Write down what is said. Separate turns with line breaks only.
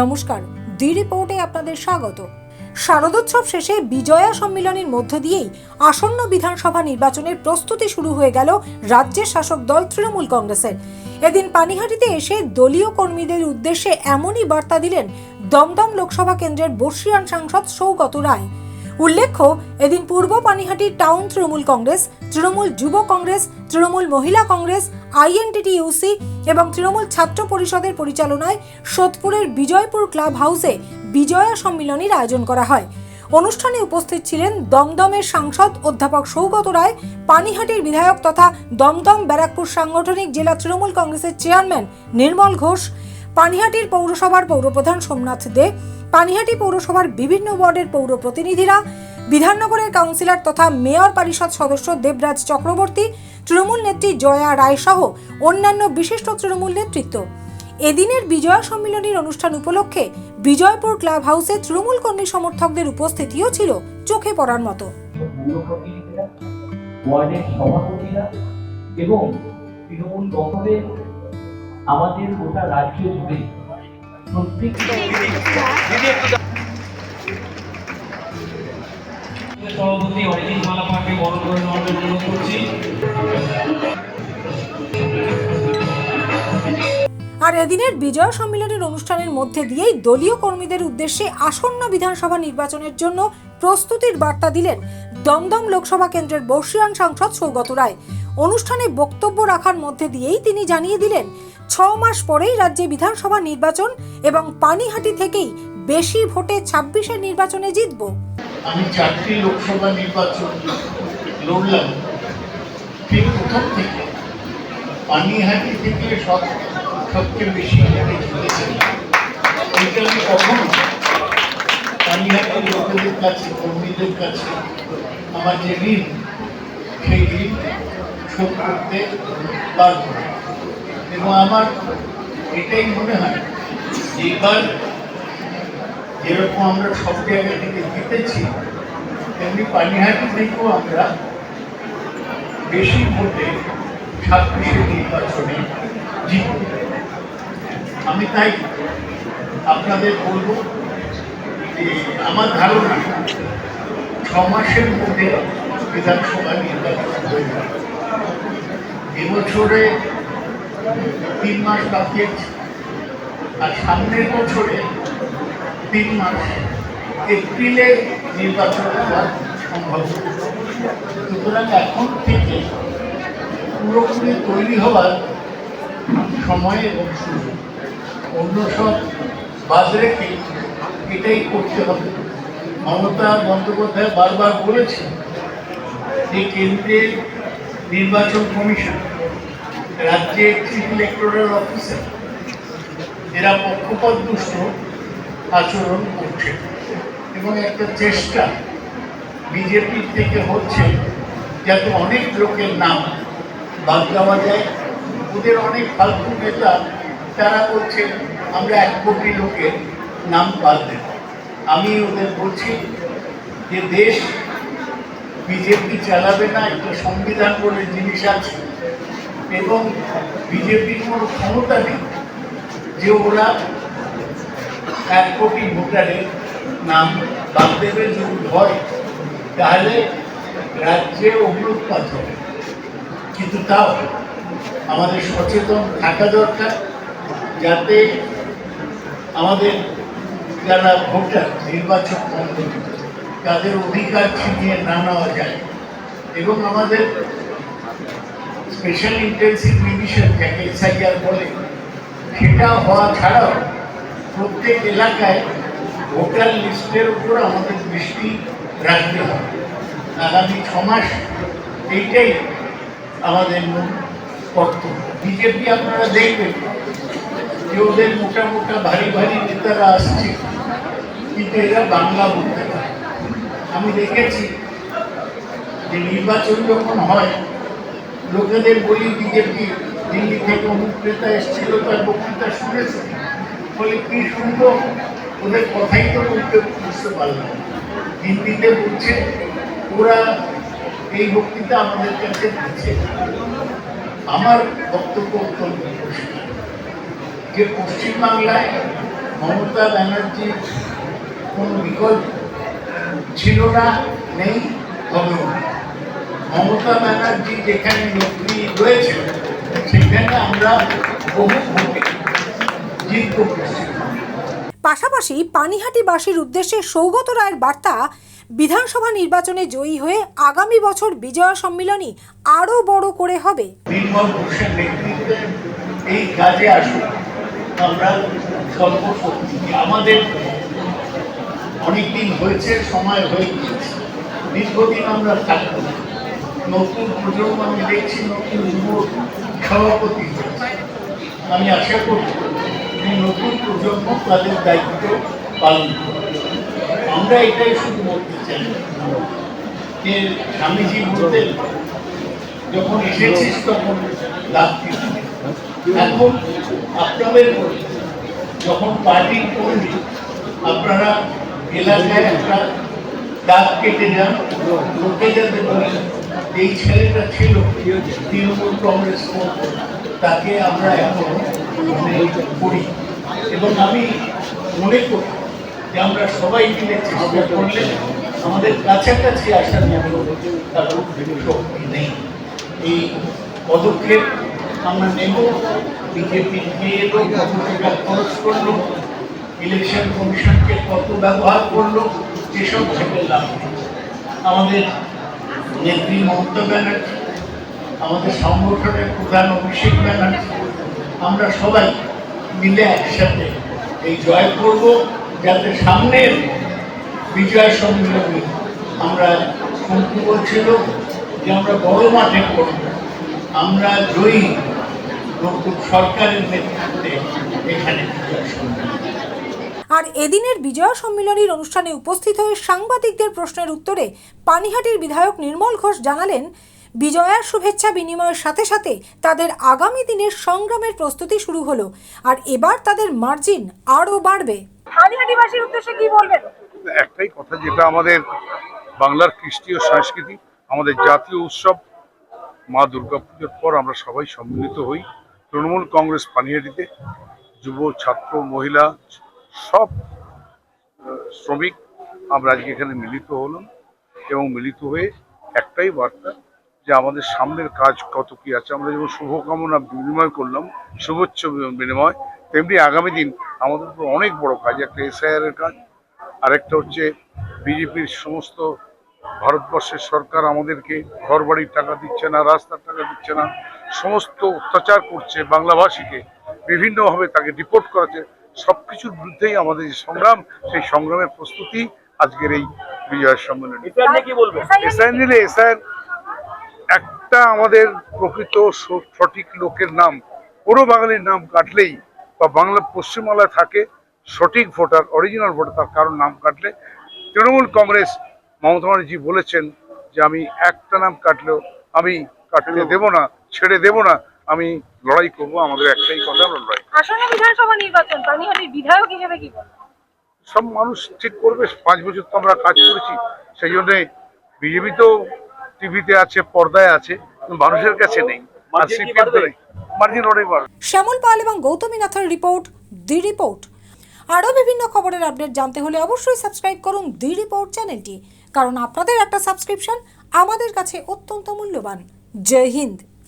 নমস্কার দি রিপোর্টে আপনাদের স্বাগত। শারদোৎসব শেষে বিজয়া সম্মিলনীর মধ্য দিয়েই আসন্ন বিধানসভা নির্বাচনের প্রস্তুতি শুরু হয়ে গেল রাজ্যের শাসক দল তৃণমূল কংগ্রেসের। এদিন পানিহাটিতে এসে দলীয় কর্মীদের উদ্দেশ্যে এমনই বার্তা দিলেন দমদম লোকসভা কেন্দ্রের বর্ষিয়ান সাংসদ সৌগত রায়। উল্লেখ্য, এদিন পূর্ব পানিহাটি টাউন তৃণমূল কংগ্রেস, তৃণমূল যুব কংগ্রেস, তৃণমূল মহিলা কংগ্রেস আইএনটিটি ইউসি এবং তৃণমূল ছাত্র পরিষদের পরিচালনায় সোদপুরের বিজয়পুর ক্লাব হাউসে বিজয়া সম্মিলনীর আয়োজন করা হয়। অনুষ্ঠানে উপস্থিত ছিলেন দমদমের সাংসদ অধ্যাপক সৌগত রায়, পানিহাটির বিধায়ক তথা দমদম ব্যারাকপুর সাংগঠনিক জেলা তৃণমূল কংগ্রেসের চেয়ারম্যান নির্মল ঘোষ, পানিহাটির পৌরসভার পৌরপ্রধান সোমনাথ দে, পানিহাটি পৌরসভার বিভিন্ন ওয়ার্ডের পৌর প্রতিনিধিরা বিধাননগরের কাউন্সিলর তথা মেয়র পরিষদ সদস্য দেবরাজ চক্রবর্তী, তৃণমূল নেত্রী জয়া রায় সহ অন্যান্য বিশিষ্ট তৃণমূল নেতৃত্ব। এদিনের বিজয়া সম্মিলনীর অনুষ্ঠান উপলক্ষে বিজয়পুর ক্লাব হাউসে তৃণমূল কর্মী সমর্থকদের উপস্থিতিও ছিল চোখে পড়ার মতো।
এবং তৃণমূল আমাদের গোটা রাজ্য জুড়ে প্রত্যেকটা
সভাপতি অরিজিৎ মালাপাকে বড় করে নেওয়ার অনুরোধ করছি।
আর এদিনের বিজয় সম্মিলনের অনুষ্ঠানের মধ্যে দিয়েই দলীয় কর্মীদের উদ্দেশ্যে আসন্ন বিধানসভা নির্বাচনের জন্য প্রস্তুতির বার্তা দিলেন দমদম লোকসভা কেন্দ্রের বর্ষিয়ান সাংসদ সৌগত রায়। অনুষ্ঠানে বক্তব্য রাখার মধ্যে দিয়েই তিনি জানিয়ে দিলেন, ছ মাস পরেই রাজ্যে বিধানসভা নির্বাচন এবং পানিহাটি থেকেই বেশি ভোটে ছাব্বিশের নির্বাচনে জিতব।
আমি চারটি লোকসভা নির্বাচন লড়লাম ঠিক প্রথম থেকে পানিহাটি থেকে সব সবচেয়ে বেশি ভোটে জিতেছি এটা আমি কখনো পানিহাটির লোকেদের কাছে, কর্মীদের কাছে, আমার যে ঋণ, সেই ঋণ শোধ করতে না। এবং আমার এটাই মনে হয় এবার যেরকম আমরা সব জায়গা থেকে জিতেছি, তেমনি পানিহাটি থেকেও আমরা বেশি ভোটে ছাব্বিশে নির্বাচনে জিতব। আমি তাই আপনাদের বলব যে আমার ধারণা ছ মাসের মধ্যে বিধানসভা নির্বাচন হয়ে যাবে। এবছরে তিন মাস বাকি আর সামনের বছরে তিন মাস এপ্রিলে নির্বাচন হওয়া সম্ভব সুতরাং এখন থেকে পুরোপুরি তৈরি হওয়ার সময় এবং সুযোগ। অন্য সব বাদ রেখে এটাই করতে হবে। মমতা বন্দ্যোপাধ্যায় বারবার বলেছেন যে কেন্দ্রের নির্বাচন কমিশন, রাজ্যের চিফ ইলেকটোরাল অফিসার এরা পক্ষপাত দুষ্ট আচরণ করছে। এবং একটা চেষ্টা বিজেপির থেকে হচ্ছে যাতে অনেক লোকের নাম বাদ দেওয়া যায়। ওদের অনেক ফালতু নেতা, তারা বলছে, আমরা এক কোটি লোকের নাম বাদ দেব। আমি ওদের বলছি যে, দেশ বিজেপি চালাবে না, একটা সংবিধান বলে জিনিস আছে। এবং বিজেপির কোনো ক্ষমতা নেই যে ওরা এক কোটি ভোটারের নাম বাদ দেবে যদি হয়, তাহলে রাজ্যে অগ্নুৎপাত হবে। কিন্তু তাও আমাদের সচেতন থাকা দরকার, যাতে আমাদের যারা ভোটার নির্বাচন মণ্ডলী তাদের অধিকার ছিনিয়ে না নেওয়া যায়। এবং আমাদের স্পেশাল ইন্টেন্সিভ রিভিশন যাকে এসআইআর বলে, সেটা হওয়া ছাড়াও প্রত্যেক এলাকায় ভোটার লিস্টের উপর আমাদের দৃষ্টি রাখতে হবে। আগামী ছমাস এইটাই আমাদের মূল কর্তব্য। বিজেপি আপনারা দেখবেন যে ওদের মোটা মোটা ভারী ভারী নেতারা আসছে, কিন্তু এরা বাংলা বলতে পারে আমি দেখেছি যে নির্বাচন যখন হয়, লোকেদের বলি বিজেপি দিল্লি থেকে নেতা এসেছিল, তার বক্তৃতা শুনেছে। বলে কি শুনব ওদের কথাই তো বলতে বুঝতে পারলাম। হিন্দিতে বলছে, ওরা এই বক্তৃতা আমাদের কাছে দিচ্ছে। আমার বক্তব্য অত্যন্ত যে পশ্চিমবাংলায় মমতা ব্যানার্জির কোনো বিকল্প ছিল না, নেই, হবেও না। মমতা ব্যানার্জি যেখানে নেত্রী রয়েছে, সেখানে আমরা বহু ভোটে পেরেছি
পাশাপাশি পানিহাটিবাসীর উদ্দেশ্যে সৌগত রায়ের বার্তা, বিধানসভা নির্বাচনে জয়ী হয়ে আগামী বছর বিজয়া সম্মিলনী আরও বড় করে হবে।
এই কাজে আমরা সর্বশক্তি। আমাদের হয়েছে, সময় হয়ে গিয়েছে। দীর্ঘদিন আমরা থাকব নতুন প্রজন্ম আমি দেখছি, নতুন যুব সভাপতি আমি আশা করি যে নতুন প্রজন্ম তাদের দায়িত্ব পালন করবে আমরা এটাই শুধু বলতে চাই যে স্বামীজি বলতেন যখন এসেছিস তখন লাভ। এখন আপনাদের যখন পার্টি করবি আপনারা এলাকায় একটা দাগ কেটে যান, লোকে যাতে বলে এই ছেলেটা ছিল, তৃণমূল কংগ্রেস তাকে আমরা এখন করি এবং আমি মনে করি যে আমরা সবাই মিলে চেষ্টা করলে আমাদের কাছাকাছি আসার মতো কারও শক্তি নেই এই পদক্ষেপ আমরা নেব বিজেপি নিয়ে এলো কত টাকা খরচ করল ইলেকশন কমিশনকে কত ব্যবহার করল এসব ভেবে লাভ। আমাদের নেত্রী মমতা ব্যানার্জি, আমাদের সংগঠনের প্রধান অভিষেক ব্যানার্জি আমরা সবাই মিলে একসাথে এই জয় করব যাতে সামনের বিজয় সম্মেলনে আমরা শঙ্কু বলছিল যে আমরা বড় মাঠে করব আমরা জয়ী নতুন সরকারের নেতৃত্বে এখানে বিজয় সম্মেলন।
আর এদিনের বিজয়া সম্মিলনীর অনুষ্ঠানে উপস্থিত হয়ে সাংবাদিকদের প্রশ্নের উত্তরে পানিহাটির বিধায়ক নির্মল ঘোষ জানালেন বিজয়ার শুভেচ্ছা বিনিময়ের সাথে সাথে তাদের আগামী দিনের সংগ্রামের প্রস্তুতি শুরু হলো। আর এবার তাদের মার্জিন আরও বাড়বে। পানিহাটিবাসীর উদ্দেশ্যে কি বলবেন?
একটাই কথা যেটা আমাদের বাংলার ও সংস্কৃতি আমাদের জাতীয় উৎসব মা দুর্গাপুজোর পর আমরা সবাই সম্মিলিত হই তৃণমূল কংগ্রেস পানিহাটিতে যুব ছাত্র মহিলা সব শ্রমিক আমরা আজকে এখানে মিলিত হলাম এবং মিলিত হয়ে একটাই বার্তা যে আমাদের সামনের কাজ কত কি আছে। আমরা যেমন শুভকামনা বিনিময় করলাম শুভেচ্ছা বিনিময় তেমনি আগামী দিন আমাদের অনেক বড় কাজ একটা এসআইআর এর কাজ আরেকটা হচ্ছে বিজেপির সমস্ত ভারতবর্ষের সরকার আমাদেরকে ঘর বাড়ির টাকা দিচ্ছে না রাস্তার টাকা দিচ্ছে না সমস্ত অত্যাচার করছে বাংলাভাষীকে বিভিন্নভাবে তাকে ডিপোর্ট করাচ্ছে সব কিছুর বিরুদ্ধেই আমাদের যে সংগ্রাম সেই সংগ্রামের প্রস্তুতি আজকের এই বিজয় সম্মেলন। এসআইএন দিলে এসআইএন একটা আমাদের প্রকৃত স- সঠিক লোকের নাম। পুরো বাঙালির নাম কাটলেই বা বাংলা পশ্চিমবাংলায় থাকে সঠিক ভোটার অরিজিনাল ভোটার তার কারণ নাম কাটলে তৃণমূল কংগ্রেস মমতা ব্যানার্জি বলেছেন যে আমি একটা নাম কাটলেও আমি কাটতে দেব না ছেড়ে দেব না আমি লড়াই করব আমাদের একটাই কথা আমরা লড়াই।
আসন্ন বিধানসভা নির্বাচন পানিহাটির বিধায়ক হিসেবে কি
সব মানুষ ঠিক করবে পাঁচ বছর তো আমরা কাজ করেছি সেই জন্যে বিজেপি তো টিভিতে আছে পর্দায় আছে মানুষের কাছে নেই। আর সিপিএম তো নেই মার্জিন অনেক বাড়বে।
শ্যামল পাল এবং গৌতমী নাথের রিপোর্ট দি রিপোর্ট। আরও বিভিন্ন খবরের আপডেট জানতে হলে অবশ্যই সাবস্ক্রাইব করুন দি রিপোর্ট চ্যানেলটি কারণ আপনাদের একটা সাবস্ক্রিপশন আমাদের কাছে অত্যন্ত মূল্যবান। জয় হিন্দ।